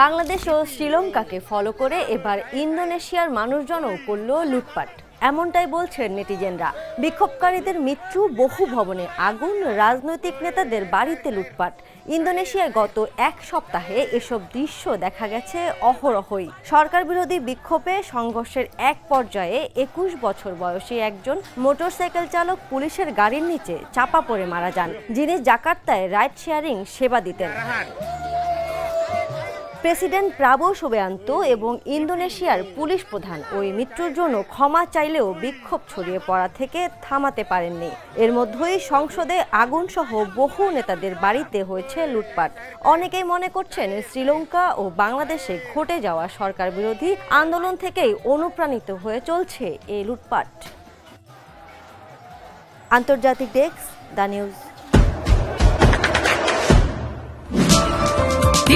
বাংলাদেশ ও শ্রীলঙ্কাকে follow করে এবার ইন্দোনেশিয়ার মানুষজনও করল লুটপাট। এমনটাই বলছেন নেটিজেনরা। বিক্ষোভকারীদের মৃত্যু বহু ভবনে আগুন, রাজনৈতিক নেতাদের বাড়িতে লুটপাট। ইন্দোনেশিয়ায় গত এক সপ্তাহে এসব দৃশ্য দেখা গেছে অহরহই। সরকার বিরোধী বিক্ষোভে সংঘর্ষের এক পর্যায়ে একুশ বছর বয়সী একজন মোটরসাইকেল চালক পুলিশের গাড়ির নিচে চাপা পড়ে মারা যান, যিনি জাকার্তায় রাইড শেয়ারিং সেবা দিতেন। প্রেসিডেন্ট প্রাবো সুবেয়ান্ত এবং ইন্দোনেশিয়ার পুলিশ প্রধান ওই মৃত্যুর জন্য ক্ষমা চাইলেও বিক্ষোভ ছড়িয়ে পড়া থেকে থামাতে পারেননি। এর মধ্যেই সংসদে আগুন সহ বহু নেতাদের বাড়িতে হয়েছে লুটপাট। অনেকেই মনে করছেন শ্রীলঙ্কা ও বাংলাদেশে ঘটে যাওয়া সরকার বিরোধী আন্দোলন থেকেই অনুপ্রাণিত হয়ে চলছে এই লুটপাট। আন্তর্জাতিক ডেস্ক, দ্য নিউজ।